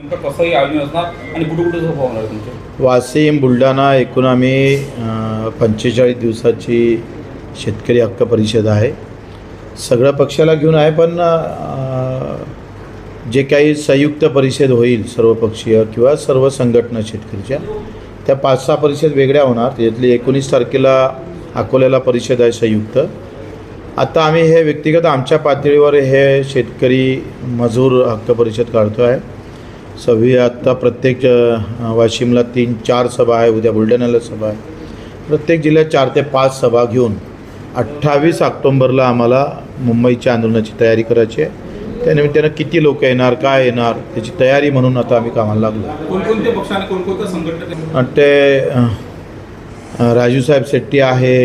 नेमकं कसं आयोजन असणार आणि कुठे कुठे होणार तुमचे वाशिम बुलढाणा एकूण आम्ही पंचेचाळीस दिवसाची शेतकरी हक्क परिषद आहे. सगळ्या पक्षाला घेऊन आहे पण जे काही संयुक्त परिषद होईल सर्वपक्षीय किंवा सर्व संघटना शेतकरीच्या त्या पाच सहा परिषद वेगळ्या होणार. त्याच्यातली एकोणीस तारखेला अकोल्याला परिषद आहे संयुक्त. आता आम्ही हे व्यक्तिगत आमच्या पातळीवर हे शेतकरी मजूर हक्क परिषद काढतो आहे सव्वी आत्ता प्रत्येक वाशिमला तीन चार सभा आहे उद्या बुलढाण्याला सभा आहे. प्रत्येक जिल्ह्यात चार ते पाच सभा घेऊन अठ्ठावीस ऑक्टोंबरला आम्हाला मुंबईच्या आंदोलनाची तयारी करायची आहे. त्यानिमित्तानं किती लोक येणार काय येणार त्याची तयारी म्हणून आता आम्ही कामाला लागलो कोणकोणत्या संघटना ते राजूसाहेब शेट्टी आहे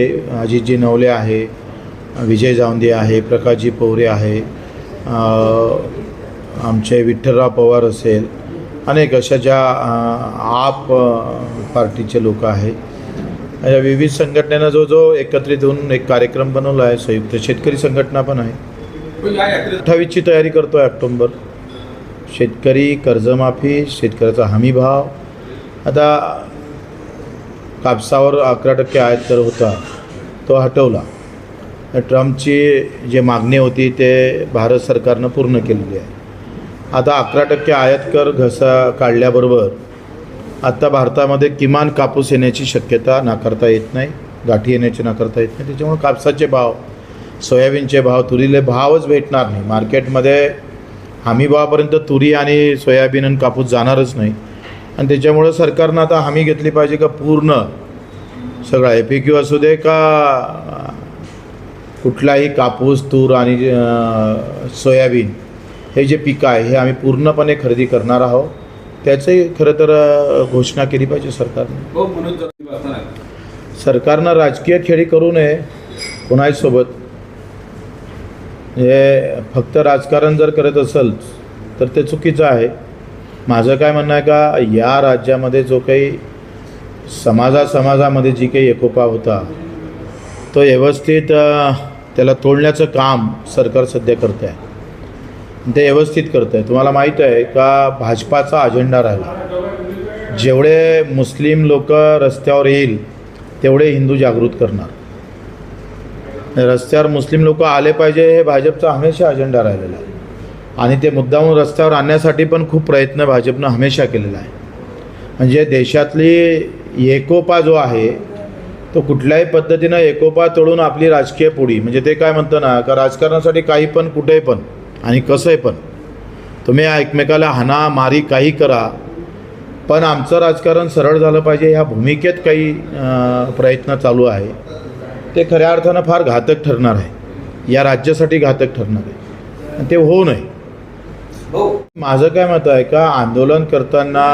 अजितजी नवले आहे विजय जावंदे आहे प्रकाशजी पवरे आहे आमचे विठ्ठलराव पवार असेल अनेक अशा ज्या आप पार्टीचे लोक आहे अशा विविध संघटनेनं जो जो एकत्रित होऊन एक कार्यक्रम बनवला आहे संयुक्त शेतकरी संघटना पण आहे. अठ्ठावीसची तयारी करतो आहे ऑक्टोंबर. शेतकरी कर्जमाफी शेतकऱ्याचा हमी भाव. आता कापसावर अकरा टक्के आयात कर होता तो हटवला. ट्रम्पची जे मागणी होती ते भारत सरकारनं पूर्ण केलेली आहे. आता अकरा टक्के आयात कर घसा काढल्याबरोबर आता भारतामध्ये किमान कापूस येण्याची शक्यता नाकारता येत नाही गाठी येण्याची नाकारता येत नाही. त्याच्यामुळे कापसाचे भाव सोयाबीनचे भाव तुरीले भावच भेटणार नाही. मार्केटमध्ये हमी भावापर्यंत तुरी आणि सोयाबीन आणि कापूस जाणारच नाही. आणि त्याच्यामुळं सरकारनं आता हमी घेतली पाहिजे का पूर्ण सगळा? ए पी क्यू असू दे का कुठलाही कापूस तूर आणि सोयाबीन हे जे पिकं आहे हे आम्ही पूर्णपणे खरेदी करणार आहोत. त्याचंही खरं तर घोषणा केली पाहिजे सरकारने. हो सरकारनं राजकीय खेळी करू नये कोणाहीसोबत हे फक्त राजकारण जर करत असेल तर ते चुकीचं आहे. माझं काय म्हणणं आहे का या राज्यामध्ये जो काही समाजा समाजामध्ये जी काही एकोपा होता तो व्यवस्थित त्याला तोडण्याचं काम सरकार सध्या करत आहे ते व्यवस्थित करत आहे तुम्हाला माहीत आहे का भाजपाचा अजेंडा राहिला. जेवढे मुस्लिम लोक रस्त्यावर येईल तेवढे हिंदू जागृत करणार. रस्त्यावर मुस्लिम लोक आले पाहिजे हे भाजपचा हमेशा अजेंडा राहिलेला आहे. आणि ते मुद्दामून रस्त्यावर आणण्यासाठी पण खूप प्रयत्न भाजपनं हमेशा केलेला आहे. म्हणजे देशातली एकोपा जो आहे तो कुठल्याही पद्धतीनं एकोपा तोडून आपली राजकीय पुढी म्हणजे ते काय म्हणतं ना का राजकारणासाठी काही पण कुठेही पण आणि कसंही पण. तुम्ही एकमेकाला हाना मारी काही करा पण आमचं राजकारण सरळ झालं पाहिजे. ह्या भूमिकेत काही प्रयत्न चालू आहे. ते खऱ्या अर्थानं फार घातक ठरणार आहे. या राज्यासाठी घातक ठरणार आहे. आणि ते होऊ नये. हो. माझं काय मत आहे का? आंदोलन करताना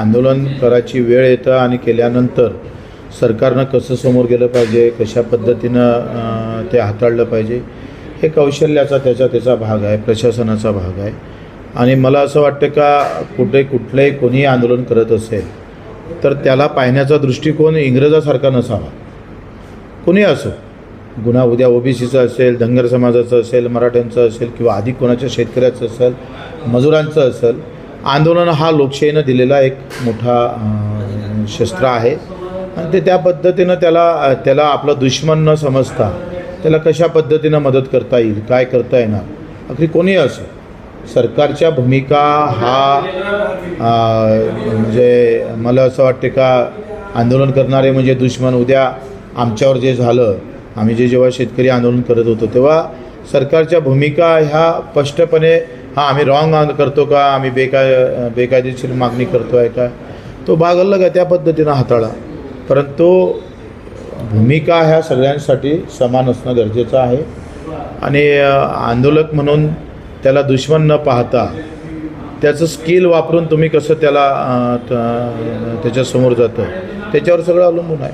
आंदोलन करायची वेळ येतं आणि केल्यानंतर सरकारनं कसं समोर गेलं पाहिजे? कशा पद्धतीनं ते हाताळलं पाहिजे? हे कौशल्याचा त्याचा त्याचा भाग आहे प्रशासनाचा भाग आहे. आणि मला असं वाटतं का कुठे कुठलंही कोणीही आंदोलन करत असेल तर त्याला पाहण्याचा दृष्टिकोन इंग्रजासारखा नसावा. कोणी असो गुन्हा उद्या ओबीसीचा असेल धनगर समाजाचं असेल मराठ्यांचं असेल किंवा अधिक कोणाच्या शेतकऱ्याचं असेल मजुरांचं असेल आंदोलन हा लोकशाहीनं दिलेला एक मोठा शस्त्र आहे. आणि ते त्या पद्धतीनं त्याला त्याला आपला दुश्मन न समजता त्याला कशा पद्धतीनं मदत करता येईल काय करता येणार? अगदी कोणी असो सरकारच्या भूमिका हा म्हणजे मला असं वाटते का आंदोलन करणारे म्हणजे दुश्मन उद्या आमच्यावर जे झालं आम्ही जे जेव्हा शेतकरी आंदोलन करत होतो तेव्हा सरकारच्या भूमिका ह्या स्पष्टपणे हा आम्ही रॉंग करतो का आम्ही बेकाय बेकायदेशीर मागणी करतो आहे का? तो भाग अलग आहे त्या पद्धतीनं हाताळा. परंतु भूमिका ह्या सगळ्यांसाठी समान असणं गरजेचं आहे. आणि आंदोलक म्हणून त्याला दुश्मन न पाहता त्याचं स्किल वापरून तुम्ही कसं त्याला त- त्याच्यासमोर जातं त्याच्यावर सगळं अवलंबून आहे.